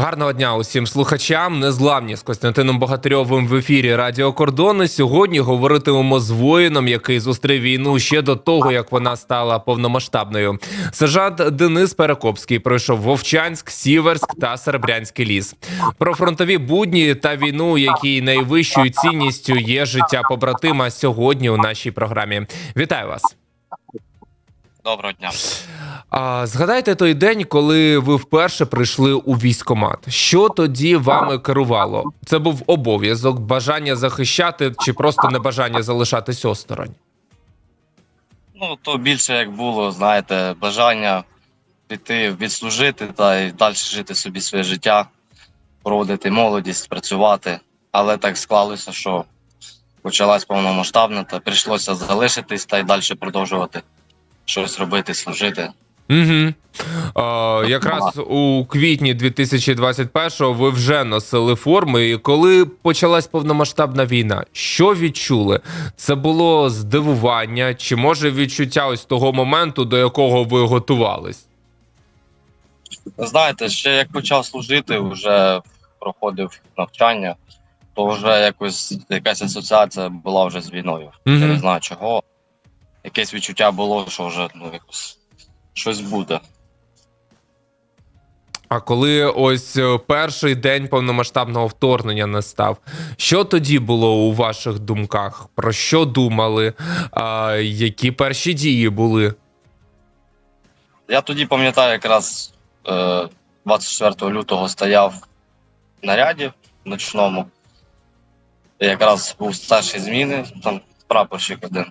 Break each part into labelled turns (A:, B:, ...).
A: Гарного дня усім слухачам. Незламні з Костянтином Богатирьовим в ефірі Радіо Кордони. Сьогодні говоритимемо з воїном, який зустрів війну ще до того, як вона стала повномасштабною. Сержант Денис Перекопський пройшов Вовчанськ, Сіверськ та Серебрянський ліс. Про фронтові будні та війну, якій найвищою цінністю є життя побратима сьогодні у нашій програмі. Вітаю вас.
B: Доброго дня.
A: А, згадайте той день, коли ви вперше прийшли у військкомат. Що тоді вами керувало? Це був обов'язок, бажання захищати чи просто небажання залишатись осторонь?
B: Ну, то більше як було, знаєте, бажання піти відслужити та й далі жити собі своє життя, проводити молодість, працювати. Але так склалося, що почалась повномасштабна, та прийшлося залишитись та й далі продовжувати щось робити, служити.
A: Угу. А, якраз у квітні 2021-го ви вже носили форми. І коли почалась повномасштабна війна, що відчули? Це було здивування, чи може відчуття ось того моменту, до якого ви готувались?
B: Знаєте, ще як почав служити, вже проходив навчання, то вже якось якась асоціація була вже з війною. Я не
A: Угу.
B: знаю чого. Якесь відчуття було, що вже ну, якось щось буде.
A: А коли ось е, перший день повномасштабного вторгнення настав, що тоді було у ваших думках? Про що думали? А, які перші дії були?
B: Я тоді пам'ятаю, якраз е, 24 лютого стояв в наряді ночному. Якраз був старший зміни, там прапорщик один.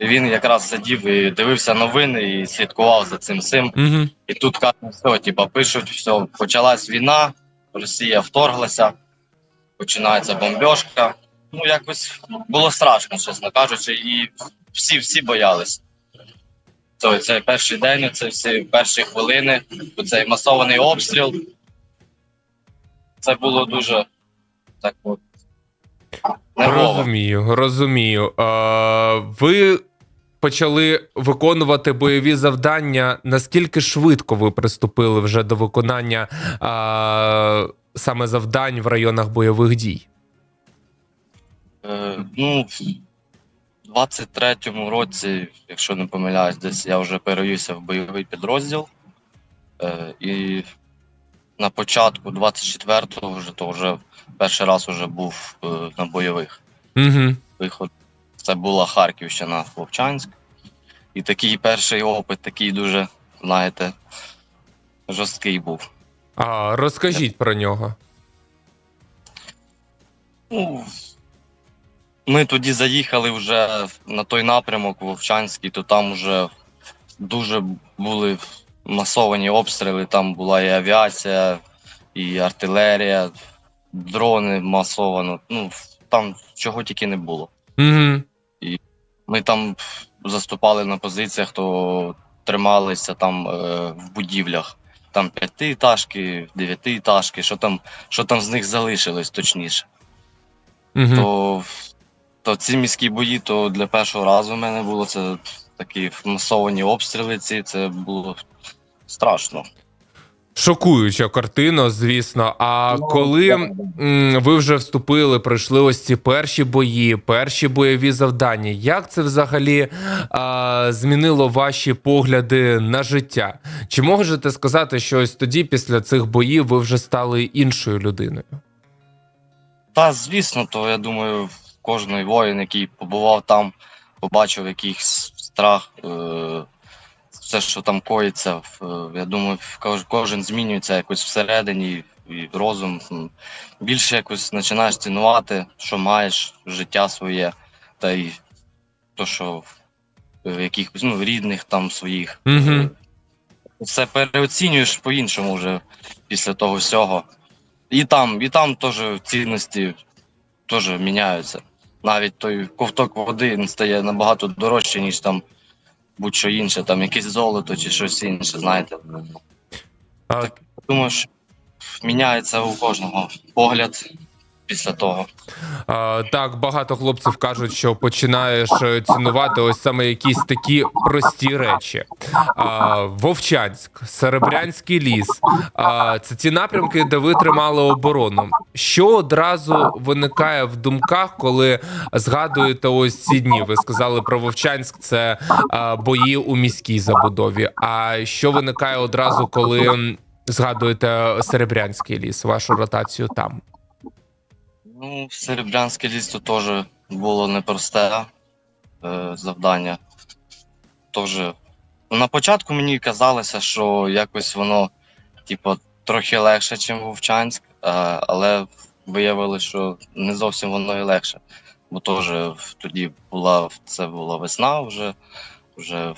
B: Він якраз сидів і дивився новини і слідкував за цим всім.
A: Угу.
B: І тут кажуть, все, типа, пишуть, все, почалась війна, Росія вторглася, починається бомбьошка. Ну, якось було страшно, чесно кажучи, і всі всі боялись. Це, цей перший день, це всі перші хвилини, цей масований обстріл. Це було дуже так от. Нервово.
A: Розумію, розумію. А, ви почали виконувати бойові завдання. Наскільки швидко ви приступили вже до виконання а, саме завдань в районах бойових дій?
B: Е, ну, в 23-му році, якщо не помиляюсь, десь я вже перевівся в бойовий підрозділ. Е, і на початку 24-го вже то вже перший раз вже був е, на бойових
A: Угу.
B: виход. Це була Харківщина, Вовчанськ. І такий перший опит, такий дуже, знаєте, жорсткий був.
A: А розкажіть про нього.
B: Ну, ми тоді заїхали вже на той напрямок Вовчанський, то там вже дуже були масовані обстріли, там була і авіація, і артилерія, дрони масово. Ну, там чого тільки не було.
A: Угу.
B: Ми там заступали на позиціях, то трималися там е, в будівлях. Там п'ятиэтажки, дев'ятиэтажки, що там, що там з них залишилось точніше.
A: Угу.
B: то, то ці міські бої, то для першого разу в мене було це такі масовані обстріли. Ці це було страшно.
A: Шокуюча картина, звісно. А коли м, ви вже вступили, пройшли ось ці перші бої, перші бойові завдання, як це взагалі а, змінило ваші погляди на життя? Чи можете сказати, що ось тоді, після цих боїв, ви вже стали іншою людиною?
B: Та звісно, то я думаю, кожен воїн, який побував там, побачив якийсь страх, е, все, що там коїться. е, Я думаю, кожен змінюється якось всередині, і розум. Більше якось починаєш цінувати, що маєш життя своє, та й то, що в якихось ну, рідних там своїх.
A: Угу.
B: Е, Все переоцінюєш по-іншому вже після того всього. І там, і там теж цінності теж міняються. Навіть той ковток води він стає набагато дорожче, ніж там будь-що інше, там якесь золото чи щось інше, знаєте.
A: А,
B: Думаю, що міняється у кожного погляд після того.
A: А, так, багато хлопців кажуть, що починаєш е, цінувати ось саме якісь такі прості речі. А, Вовчанськ, Серебрянський ліс. А, це ті напрямки, де ви тримали оборону. Що одразу виникає в думках, коли згадуєте ось ці дні? Ви сказали про Вовчанськ, це а, бої у міській забудові. А що виникає одразу, коли згадуєте Серебрянський ліс, вашу ротацію там?
B: Ну, Серебрянське ліс тут теж було непросте е, завдання. Теж. На початку мені казалося, що якось воно, типу, трохи легше, ніж Вовчанськ, е, але виявилося, що не зовсім воно і легше. Бо теж тоді була це була весна вже, вже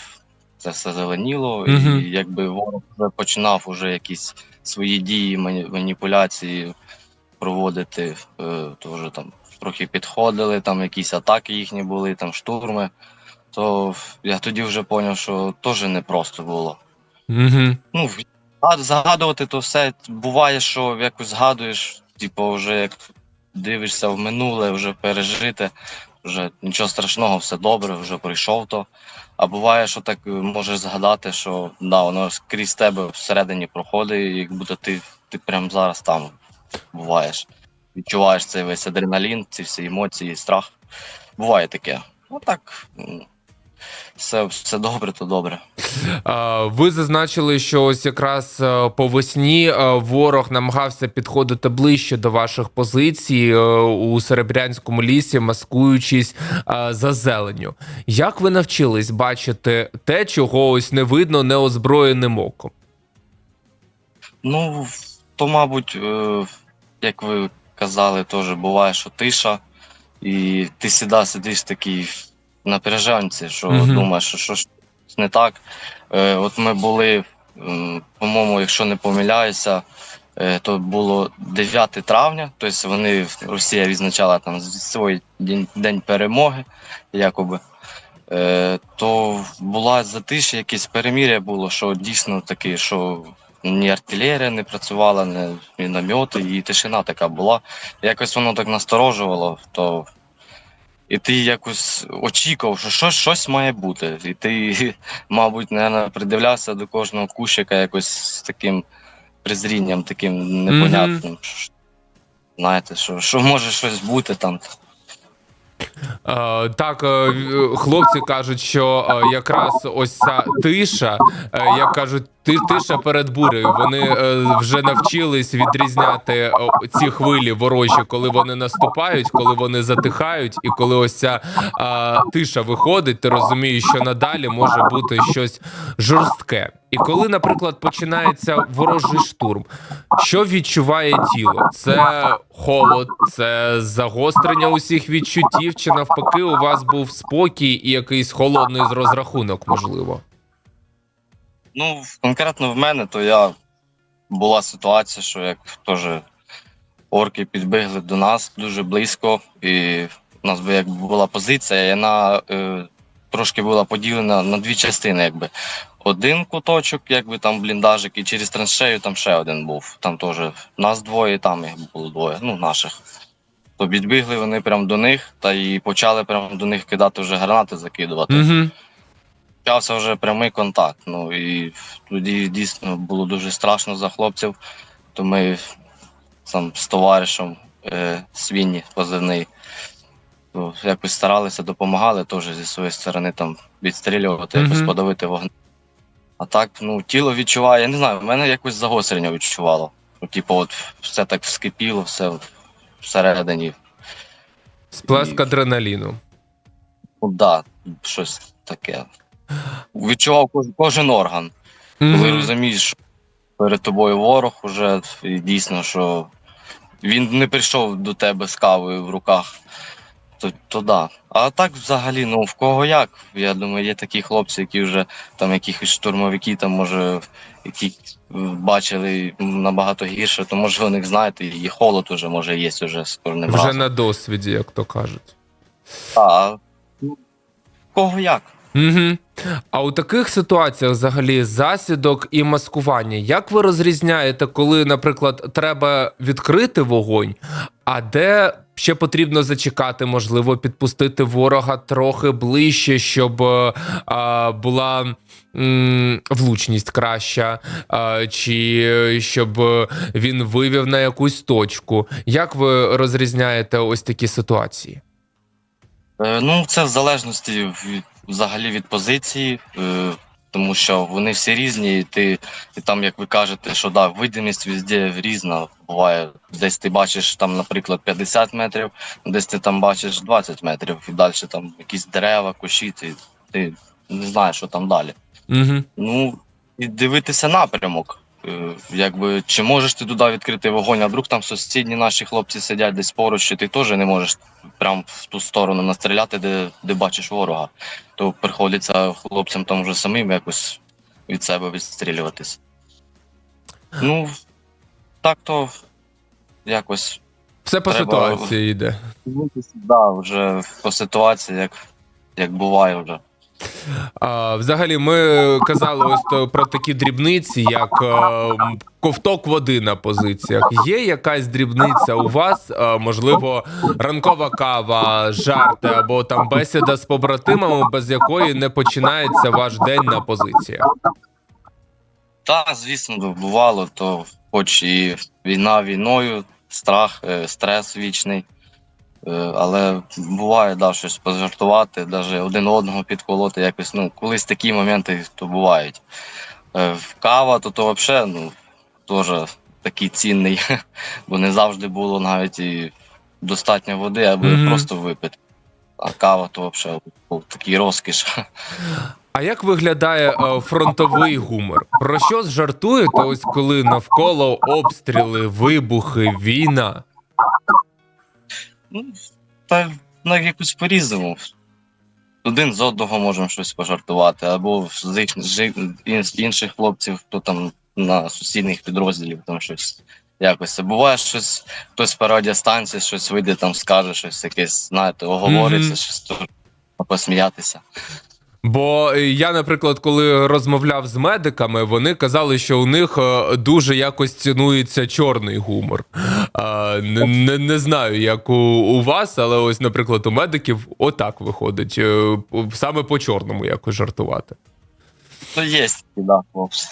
B: це все зеленіло,
A: Мгм.
B: і якби ворог вже починав уже якісь свої дії, маніпуляції проводити, е, то вже там трохи підходили, там якісь атаки їхні були, там штурми. То я тоді вже зрозумів, що теж непросто було.
A: Угу.
B: Ну, згад- загадувати то все буває, що якось згадуєш, типу, вже як дивишся в минуле, вже пережити, вже нічого страшного, все добре, вже пройшов то. А буває, що так е, можеш згадати, що да, воно крізь тебе всередині проходить, як будто ти, ти прямо зараз там буваєш. Відчуваєш цей весь адреналін, ці всі емоції, страх. Буває таке. Ну так, все, все добре, то добре.
A: Ви зазначили, що ось якраз е, по весні е, ворог намагався підходити ближче до ваших позицій е, у Серебрянському лісі, маскуючись за зеленню. Як ви навчились бачити те, чого ось не видно неозброєним оком?
B: Ну, то, мабуть, е, як ви казали, теж буває, що тиша, і ти сіда сидиш такий на пережанці, що
A: Мгм.
B: думаєш, що щось не так. Е, От ми були, по-моєму, якщо не помиляюся, е, то було 9 травня, тобто вони, Росія відзначала там свій день, день перемоги, якоби. Е, то була затишя, якесь перемір'я було, що дійсно таке, що ні артилерія не працювала, ні міномети, і тишина така була. Якось воно так насторожувало, то і ти якось очікував, що щось, щось має бути. І ти, мабуть, не придивлявся до кожного кущика якось з таким презрінням, таким непонятним. Що- Знаєте, що, що може щось бути там.
A: Е, Так, е, хлопці кажуть, що е, якраз ось ця тиша, як кажуть, ти- тиша перед бурею. Вони вже навчились відрізняти ці хвилі ворожі, коли вони наступають, коли вони затихають, і коли ось ця тиша виходить, ти розумієш, що надалі може бути щось жорстке. І коли, наприклад, починається ворожий штурм, що відчуває тіло? Це холод, це загострення усіх відчуттів, чи навпаки, у вас був спокій і якийсь холодний розрахунок, можливо?
B: Ну, конкретно в мене, то я була ситуація, що як теж орки підбігли до нас дуже близько, і в нас би як була позиція, і вона е, трошки була поділена на дві частини, якби. Один куточок, якби там бліндажик, і через траншею там ще один був. Там теж нас двоє, там їх було двоє, ну, наших. То підбігли вони прямо до них та і почали прямо до них кидати вже гранати закидувати
A: Угу.
B: почався вже прямий контакт. Ну і тоді дійсно було дуже страшно за хлопців. То ми там з товаришем е, Свінні позивний. То якось старалися, допомагали теж зі своєї сторони там відстрілювати, якось подавити вогонь. А так, ну, тіло відчуває, я не знаю, в мене якось загострення відчувало. Ну, типу, от все так вскипіло, все от всередині.
A: Сплеск адреналіну.
B: Ну да, щось таке. Відчував кож- кожен орган. коли
A: Мгм.
B: розумієш, що перед тобою ворог уже і дійсно, що він не прийшов до тебе з кавою в руках, то, то да. А так взагалі, ну в кого як? Я думаю, є такі хлопці, які вже там якихось штурмовики, там може, які бачили набагато гірше, то може у них знаєте, і холод уже може є уже з кожним
A: Вже
B: разом.
A: на досвіді, як то кажуть.
B: А, ну, в кого як?
A: Угу. А у таких ситуаціях взагалі засідок і маскування. Як ви розрізняєте, коли, наприклад, треба відкрити вогонь, А де ще потрібно зачекати, можливо, підпустити ворога трохи ближче, щоб е, а, була м, влучність краща, а, чи щоб е, він вивів на якусь точку. Як ви розрізняєте ось такі ситуації?
B: Е, Ну, це в залежності від, взагалі від позиції, е, тому що вони всі різні, і ти і там, як ви кажете, що да, видимість везде різна. Буває, десь ти бачиш там, наприклад, 50 метрів, десь ти там бачиш 20 метрів, і далі там якісь дерева, кущі, ти, ти не знаєш, що там далі.
A: Угу.
B: Ну, і дивитися напрямок. Е, Якби чи можеш ти туди відкрити вогонь, а вдруг там сусідні наші хлопці сидять десь поруч, і ти теж не можеш прям в ту сторону настріляти, де, де бачиш ворога. То приходиться хлопцям там вже самим якось від себе відстрілюватись. Ну, так то якось.
A: Все по
B: Треба-
A: ситуації йде.
B: Да, вже по ситуації, як, як буває вже.
A: А, взагалі, ми казали ось то про такі дрібниці, як е, ковток води на позиціях. Є якась дрібниця у вас? Е, можливо, ранкова кава, жарти або там бесіда з побратимами, без якої не починається ваш день на позиціях.
B: Та, звісно, бувало, то хоч і війна війною, страх, е, стрес вічний. Е, Але буває, да, щось пожартувати, навіть один одного підколоти якось. Ну, колись такі моменти то бувають. Е, Кава, то то взагалі ну, теж такий цінний, бо не завжди було навіть і достатньо води, аби
A: Мгм.
B: просто випити. А кава то взагалі був такий розкіш.
A: А як виглядає е, фронтовий гумор? Про що жартуєте, ось коли навколо обстріли, вибухи, війна?
B: Ну, та ну, якось по-різному. Один з одного можемо щось пожартувати, або з, їх, з інших хлопців, хто там на сусідніх підрозділів там щось якось. А буває щось, хтось по радіостанції щось вийде, там скаже щось якесь, знаєте, оговориться,
A: Мгм.
B: щось то посміятися.
A: Бо е, я, наприклад, коли розмовляв з медиками, вони казали, що у них е, дуже якось цінується чорний гумор. А, не, не, не знаю, як у, у вас, але ось, наприклад, у медиків отак виходить. е, Саме по чорному якось жартувати.
B: То є да, хлопці.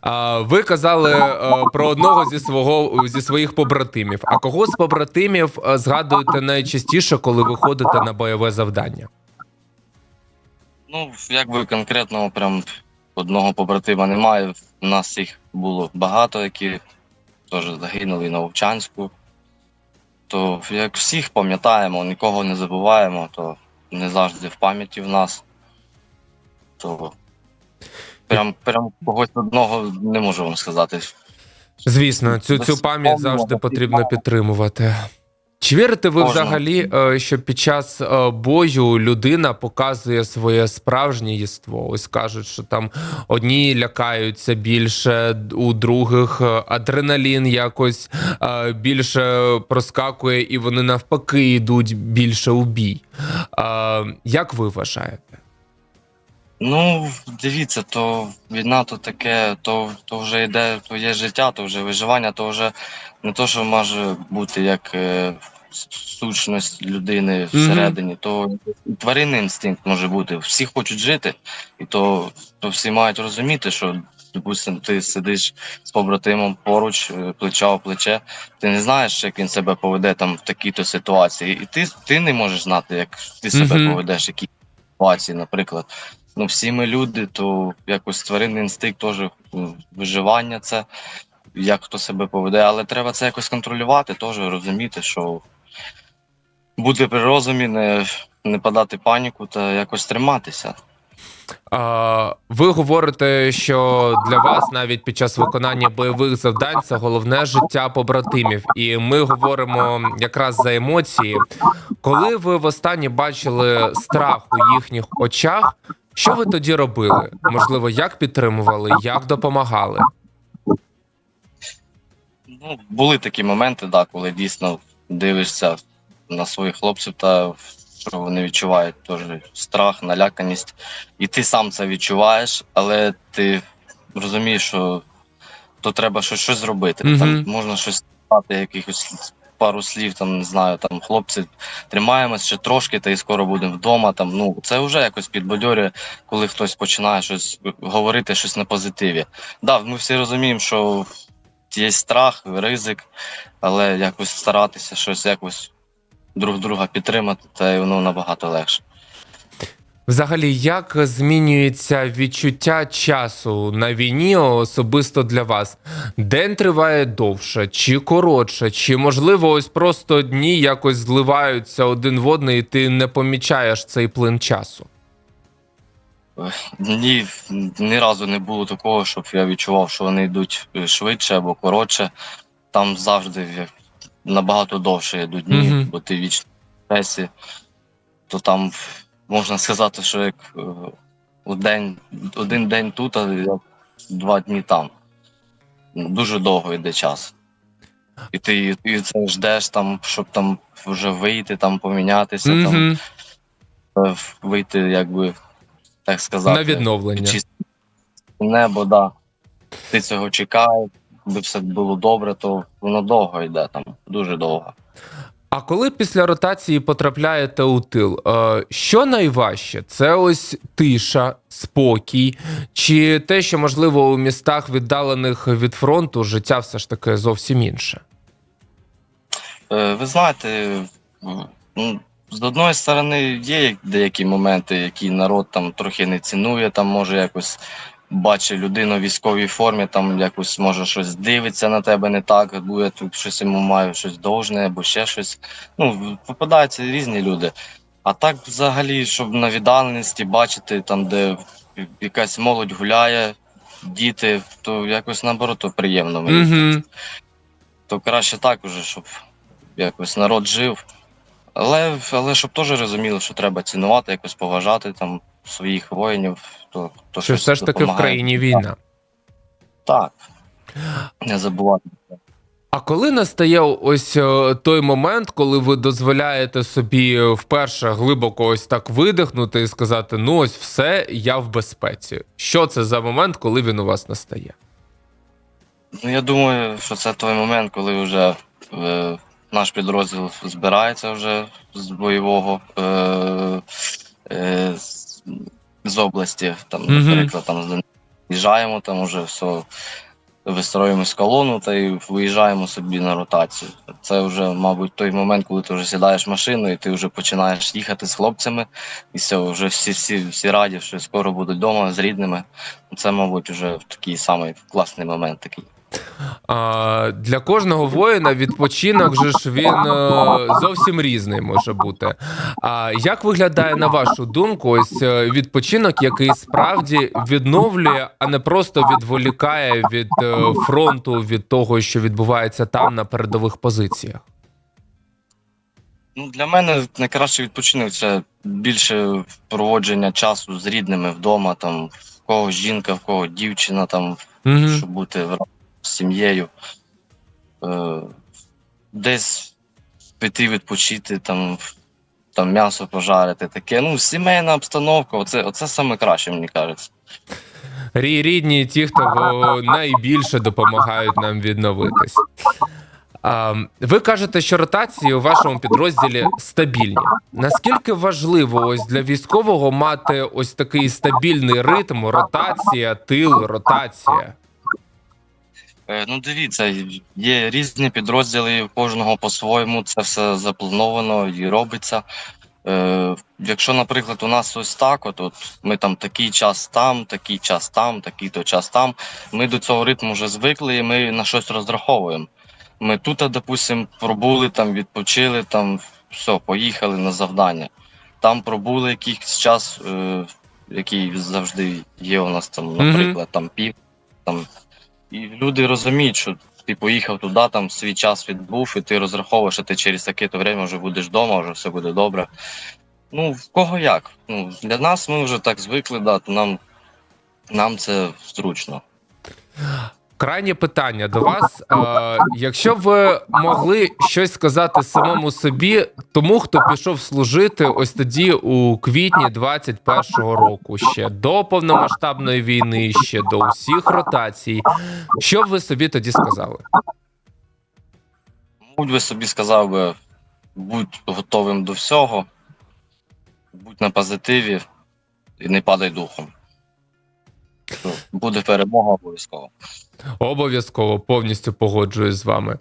A: А, ви казали е, про одного зі свого зі своїх побратимів. А кого з побратимів згадуєте найчастіше, коли виходите на бойове завдання?
B: Ну, якби конкретного прям одного побратима немає. У нас їх було багато, які теж загинули на Вовчанську. То як всіх пам'ятаємо, нікого не забуваємо, то не завжди в пам'яті в нас. То прям, прям когось одного не можу вам сказати.
A: Звісно, цю, цю пам'ять завжди потрібно підтримувати. Чи вірите ви
B: Можна.
A: взагалі, е, що під час е, бою людина показує своє справжнє єство? Ось кажуть, що там одні лякаються більше, у других е, адреналін якось більше проскакує, і вони навпаки йдуть більше у бій. Як ви вважаєте?
B: Ну, дивіться, то війна то таке, то, то вже йде твоє життя, то вже виживання, то вже не то, що може бути як е, сущність людини всередині, то і тваринний інстинкт може бути. Всі хочуть жити, і то, то всі мають розуміти, що допустим, ти сидиш з побратимом поруч, е, плече в плече, ти не знаєш, як він себе поведе там в такій-то ситуації, і ти, ти не можеш знати, як ти себе поведеш, в якій ситуації, наприклад. Ну, всі ми люди, то якось тваринний інстинкт теж ну, виживання це, як хто себе поведе, але треба це якось контролювати, теж розуміти, що бути при розумі, не, не подати паніку та якось триматися.
A: А, ви говорите, що для вас навіть під час виконання бойових завдань це головне життя побратимів, і ми говоримо якраз за емоції. Коли ви востаннє бачили страх у їхніх очах, що ви тоді робили? Можливо, як підтримували, як допомагали?
B: Ну, були такі моменти, да, коли дійсно дивишся на своїх хлопців та що вони відчувають теж страх, наляканість. І ти сам це відчуваєш, але ти розумієш, що то треба щось, щось зробити.
A: Мгм.
B: Там можна щось стати, якихось пару слів, там не знаю, там хлопці тримаємось ще трошки, та й скоро будемо вдома. Там ну це вже якось підбадьорює, коли хтось починає щось говорити, щось на позитиві. Да, ми всі розуміємо, що є страх, ризик, але якось старатися щось якось друг друга підтримати, та й воно набагато легше.
A: Взагалі, як змінюється відчуття часу на війні особисто для вас? День триває довше чи коротше, чи можливо, ось просто дні якось зливаються один в одний, і ти не помічаєш цей плин часу?
B: Ні, ні разу не було такого, щоб я відчував, що вони йдуть е, швидше або коротше. Там завжди набагато довше йдуть дні,
A: Мгм.
B: бо ти вічно в стресі, то там можна сказати, що як е, день, один день тут, а як два дні там. Ну, Дуже довго йде час. І ти і це ждеш там, щоб там вже вийти, там помінятися, там
A: Угу.
B: е, вийти, якби так сказати.
A: На відновлення.
B: чисте небо, да. Ти цього чекаєш, аби все було добре, то воно довго йде там, дуже довго.
A: А коли після ротації потрапляєте у тил, е, що найважче? Це ось тиша, спокій, чи те, що можливо у містах віддалених від фронту життя все ж таки зовсім інше?
B: Е, ви знаєте, з одної сторони є деякі моменти, які народ там трохи не цінує, там може якось бачить людину в військовій формі, там якось може щось дивиться на тебе не так, або я тут щось йому маю щось довжне, або ще щось. Ну, попадаються різні люди. А так, взагалі, щоб на віддаленості бачити, там, де якась молодь гуляє, діти, то якось наоборот то приємно мені
A: Угу.
B: то краще так уже, щоб якось народ жив. Але, але щоб теж розуміли, що треба цінувати, якось поважати там своїх воїнів, то, то
A: Що все ж таки в країні війна.
B: Так. Не забувати.
A: А коли настає ось е, той момент, коли ви дозволяєте собі вперше глибоко ось так видихнути і сказати: ну ось все, я в безпеці. Що це за момент, коли він у вас настає?
B: Ну, я думаю, що це той момент, коли вже е, наш підрозділ збирається вже з бойового е, е, з, області. Там,
A: Мгм.
B: наприклад, там виїжджаємо, там вже все вистроїмось колону та й виїжджаємо собі на ротацію. Це вже, мабуть, той момент, коли ти вже сідаєш в машину і ти вже починаєш їхати з хлопцями, і все, вже всі, всі, всі раді, що скоро будуть вдома з рідними. Це, мабуть, вже такий самий класний момент такий.
A: А, для кожного воїна відпочинок же ж він е, зовсім різний може бути. А як виглядає на вашу думку, ось е, відпочинок, який справді відновлює, а не просто відволікає від е, фронту, від того, що відбувається там на передових позиціях?
B: Ну, для мене найкращий відпочинок це більше проводження часу з рідними вдома, там в кого жінка, в кого дівчина, там,
A: Угу.
B: щоб бути разом сім'єю. Е, десь піти відпочити, там, там м'ясо пожарити, таке. Ну, сімейна обстановка, оце, оце саме краще, мені кажеться.
A: Рі- Рідні, ті, хто найбільше допомагають нам відновитись. Ви кажете, що ротації у вашому підрозділі стабільні. Наскільки важливо ось для військового мати ось такий стабільний ритм, ротація, тил, ротація?
B: Е, Ну, дивіться, є різні підрозділи, кожного по-своєму це все заплановано і робиться. Е, якщо, наприклад, у нас ось так, от, от ми там такий час там, такий час там, такий то час там. Ми до цього ритму вже звикли, і ми на щось розраховуємо. Ми тут, допустимо, пробули, там відпочили, там все, поїхали на завдання. Там пробули якийсь час, е, який завжди є у нас там, наприклад, там пів. Там. І люди розуміють, що ти поїхав туди, там свій час відбув, і ти розраховуєш, що ти через таке-то время вже будеш вдома, вже все буде добре. Ну, в кого як? Ну, для нас ми вже так звикли, да, то нам, нам це зручно.
A: Крайнє питання до вас. Е, якщо ви могли щось сказати самому собі, тому хто пішов служити ось тоді у квітні 21-го року, ще до повномасштабної війни, ще до усіх ротацій, що б ви собі тоді сказали?
B: Будь би собі сказав би, будь готовим до всього, будь на позитиві і не падай духом. Буде перемога обов'язково.
A: Обов'язково повністю погоджуюсь з вами.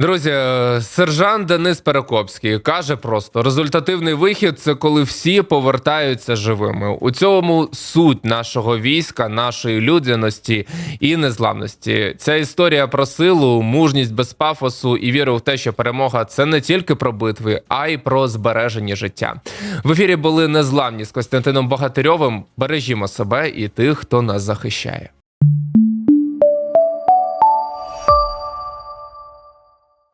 A: Друзі, е, сержант Денис Перекопський каже просто: результативний вихід це коли всі повертаються живими. У цьому суть нашого війська, нашої людяності і незламності. Ця історія про силу, мужність без пафосу і віру в те, що перемога це не тільки про битви, а й про збережені життя. В ефірі були незламні з Костянтином Богатирьовим. Бережімо себе і тих, хто нас захищає.